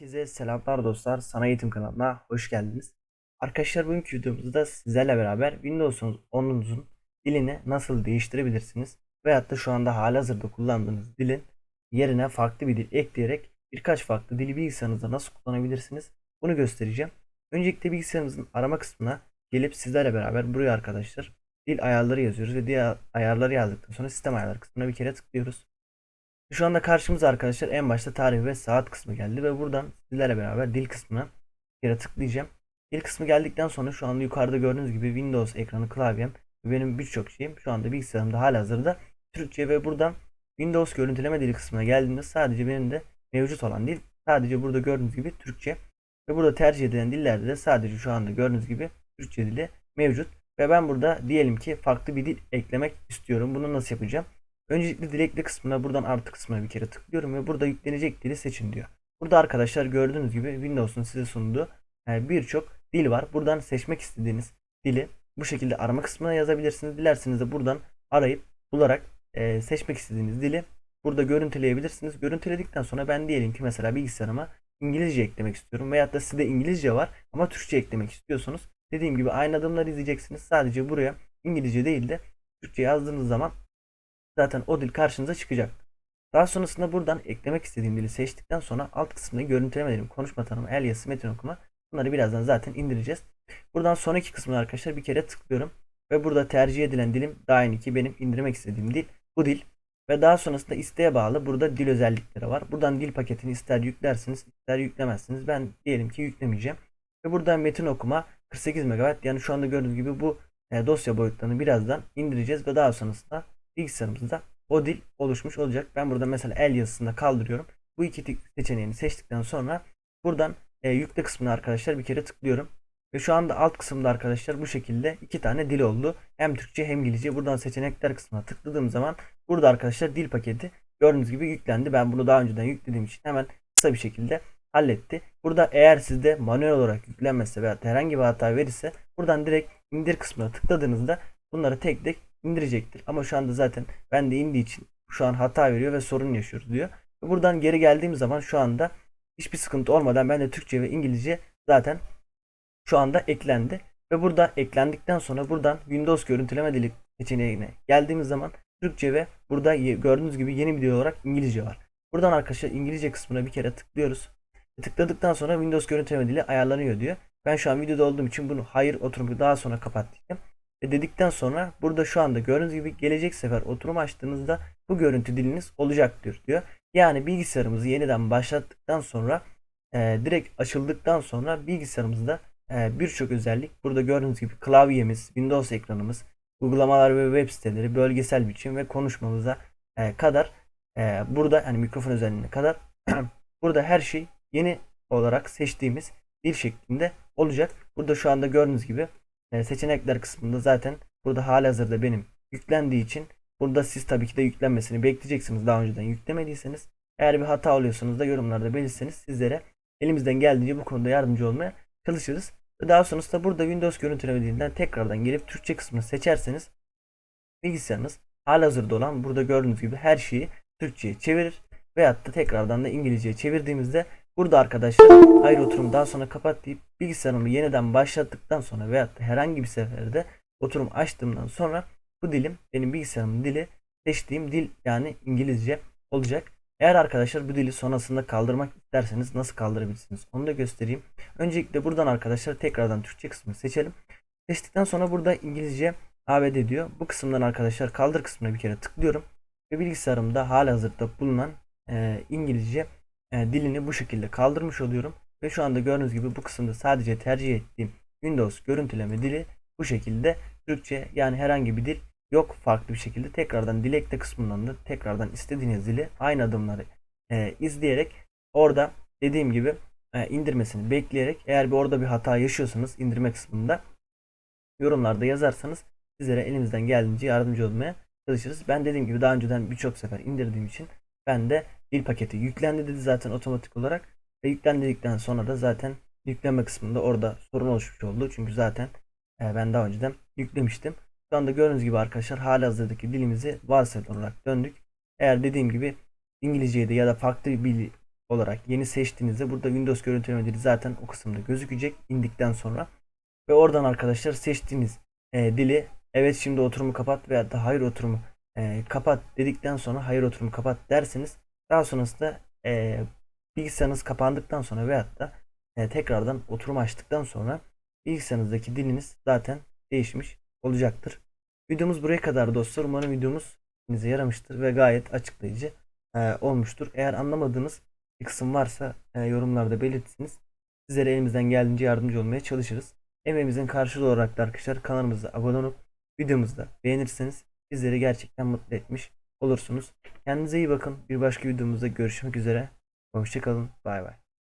Herkese selamlar dostlar. Sana Eğitim kanalına hoş geldiniz. Arkadaşlar bugünkü videomuzda sizlerle beraber Windows'un 10'unuzun dilini nasıl değiştirebilirsiniz veyahut da şu anda halihazırda kullandığınız dilin yerine farklı bir dil ekleyerek birkaç farklı dili bilgisayarınızda nasıl kullanabilirsiniz bunu göstereceğim. Öncelikle bilgisayarınızın arama kısmına gelip sizlerle beraber buraya arkadaşlar dil ayarları yazıyoruz ve diğer ayarları yazdıktan sonra sistem ayarları kısmına bir kere tıklıyoruz. Şu anda karşımıza arkadaşlar en başta tarih ve saat kısmı geldi ve buradan sizlerle beraber dil kısmına bir kere tıklayacağım. Dil kısmı geldikten sonra şu anda yukarıda gördüğünüz gibi Windows ekranı klavyem ve benim birçok şeyim şu anda bilgisayarımda halihazırda Türkçe ve buradan Windows görüntüleme dili kısmına geldiğimde sadece benim de mevcut olan dil sadece burada gördüğünüz gibi Türkçe ve burada tercih edilen dillerde de sadece şu anda gördüğünüz gibi Türkçe dili mevcut ve ben burada diyelim ki farklı bir dil eklemek istiyorum. Bunu nasıl yapacağım? Öncelikle dilekli kısmına buradan artı kısmına bir kere tıklıyorum ve burada yüklenecek dili seçin diyor. Burada arkadaşlar gördüğünüz gibi Windows'un size sunduğu e, birçok dil var. Buradan seçmek istediğiniz dili bu şekilde arama kısmına yazabilirsiniz. Dilerseniz de buradan arayıp bularak e, seçmek istediğiniz dili burada görüntüleyebilirsiniz. Görüntüledikten sonra ben diyelim ki mesela bilgisayarıma İngilizce eklemek istiyorum veyahut da sizde İngilizce var ama Türkçe eklemek istiyorsanız dediğim gibi aynı adımları izleyeceksiniz. Sadece buraya İngilizce değil de Türkçe yazdığınız zaman zaten o dil karşınıza çıkacak. Daha sonrasında buradan eklemek istediğim dili seçtikten sonra alt kısmında görüntüleme dilim, konuşma tanımı, el yazısı, metin okuma bunları birazdan zaten indireceğiz. Buradan sonraki kısmına arkadaşlar bir kere tıklıyorum. Ve burada tercih edilen dilim daha aynı ki benim indirmek istediğim dil bu dil. Ve daha sonrasında isteğe bağlı burada dil özellikleri var. Buradan dil paketini ister yüklersiniz ister yüklemezsiniz. Ben diyelim ki yüklemeyeceğim. Ve buradan metin okuma 48 MB yani şu anda gördüğünüz gibi bu e, dosya boyutlarını birazdan indireceğiz ve daha sonrasında bilgisayarımızda o dil oluşmuş olacak. Ben burada mesela el yazısında kaldırıyorum. Bu iki seçeneğini seçtikten sonra buradan e, yükle kısmına arkadaşlar bir kere tıklıyorum. Ve şu anda alt kısımda arkadaşlar bu şekilde iki tane dil oldu. Hem Türkçe hem İngilizce. Buradan seçenekler kısmına tıkladığım zaman burada arkadaşlar dil paketi gördüğünüz gibi yüklendi. Ben bunu daha önceden yüklediğim için hemen kısa bir şekilde halletti. Burada eğer sizde manuel olarak yüklenmezse veya herhangi bir hata verirse buradan direkt indir kısmına tıkladığınızda bunları tek tek indirecektir. Ama şu anda zaten ben de indiği için şu an hata veriyor ve sorun yaşıyoruz diyor. Buradan geri geldiğim zaman şu anda hiçbir sıkıntı olmadan ben de Türkçe ve İngilizce zaten şu anda eklendi. Ve burada eklendikten sonra buradan Windows görüntüleme dili seçeneğine geldiğimiz zaman Türkçe ve burada gördüğünüz gibi yeni bir dil olarak İngilizce var. Buradan arkadaşlar İngilizce kısmına bir kere tıklıyoruz. Tıkladıktan sonra Windows görüntüleme dili ayarlanıyor diyor. Ben şu an videoda olduğum için bunu hayır oturumu daha sonra kapat. Ve dedikten sonra burada şu anda gördüğünüz gibi gelecek sefer oturum açtığınızda bu görüntü diliniz olacaktır diyor. Yani bilgisayarımızı yeniden başlattıktan sonra e, direkt açıldıktan sonra bilgisayarımızda e, birçok özellik burada gördüğünüz gibi klavyemiz, Windows ekranımız, uygulamalar ve web siteleri, bölgesel biçim ve konuşmamıza e, kadar e, burada hani mikrofon özelliğine kadar burada her şey yeni olarak seçtiğimiz dil şeklinde olacak. Burada şu anda gördüğünüz gibi seçenekler kısmında zaten burada halihazırda benim yüklendiği için burada siz tabii ki de yüklenmesini bekleyeceksiniz daha önceden yüklemediyseniz. Eğer bir hata oluyorsanız da yorumlarda belirtseniz sizlere elimizden geldiğince bu konuda yardımcı olmaya çalışırız. Daha sonrasında burada Windows görüntüleme dilinden tekrardan gelip Türkçe kısmını seçerseniz bilgisayarınız halihazırda olan burada gördüğünüz gibi her şeyi Türkçe'ye çevirir. Veyahut da tekrardan da İngilizce'ye çevirdiğimizde burada arkadaşlar ayrı oturum daha sonra kapat deyip bilgisayarımı yeniden başlattıktan sonra da herhangi bir seferde oturum açtığımdan sonra bu dilim benim bilgisayarımın dili seçtiğim dil yani İngilizce olacak. Eğer arkadaşlar bu dili sonrasında kaldırmak isterseniz nasıl kaldırabilirsiniz onu da göstereyim. Öncelikle buradan arkadaşlar tekrardan Türkçe kısmını seçelim. Seçtikten sonra burada İngilizce ABD diyor. Bu kısımdan arkadaşlar kaldır kısmına bir kere tıklıyorum. Ve bilgisayarımda halihazırda bulunan e, İngilizce e, dilini bu şekilde kaldırmış oluyorum. Ve şu anda gördüğünüz gibi bu kısımda sadece tercih ettiğim Windows görüntüleme dili bu şekilde Türkçe yani herhangi bir dil yok farklı bir şekilde tekrardan dilekte kısmından da tekrardan istediğiniz dili aynı adımları e, izleyerek orada dediğim gibi e, indirmesini bekleyerek eğer bir orada bir hata yaşıyorsanız indirme kısmında yorumlarda yazarsanız sizlere elimizden geldiğince yardımcı olmaya çalışırız. Ben dediğim gibi daha önceden birçok sefer indirdiğim için ben de dil paketi yüklendi dedi zaten otomatik olarak ve yüklendikten sonra da zaten yükleme kısmında orada sorun oluşmuş oldu. Çünkü zaten e, ben daha önceden yüklemiştim. Şu anda gördüğünüz gibi arkadaşlar halihazırdaki dilimizi varsayılı olarak döndük. Eğer dediğim gibi İngilizce'de ya da farklı bir olarak yeni seçtiğinizde burada Windows görüntüleme dili zaten o kısımda gözükecek indikten sonra. Ve oradan arkadaşlar seçtiğiniz e, dili evet şimdi oturumu kapat veya da hayır oturumu e, kapat dedikten sonra hayır oturumu kapat derseniz daha sonrasında e, bilgisayarınız kapandıktan sonra veyahut da e, tekrardan oturum açtıktan sonra bilgisayarınızdaki diliniz zaten değişmiş olacaktır. Videomuz buraya kadar dostlar. Umarım videomuz size yaramıştır ve gayet açıklayıcı e, olmuştur. Eğer anlamadığınız bir kısım varsa e, yorumlarda belirtsiniz. Sizlere elimizden geldiğince yardımcı olmaya çalışırız. Emeğimizin karşılığı olarak da arkadaşlar kanalımıza abone olup videomuzu da beğenirseniz bizleri gerçekten mutlu etmiş olursunuz. Kendinize iyi bakın. Bir başka videomuzda görüşmek üzere. Hoşçakalın. Bay bay.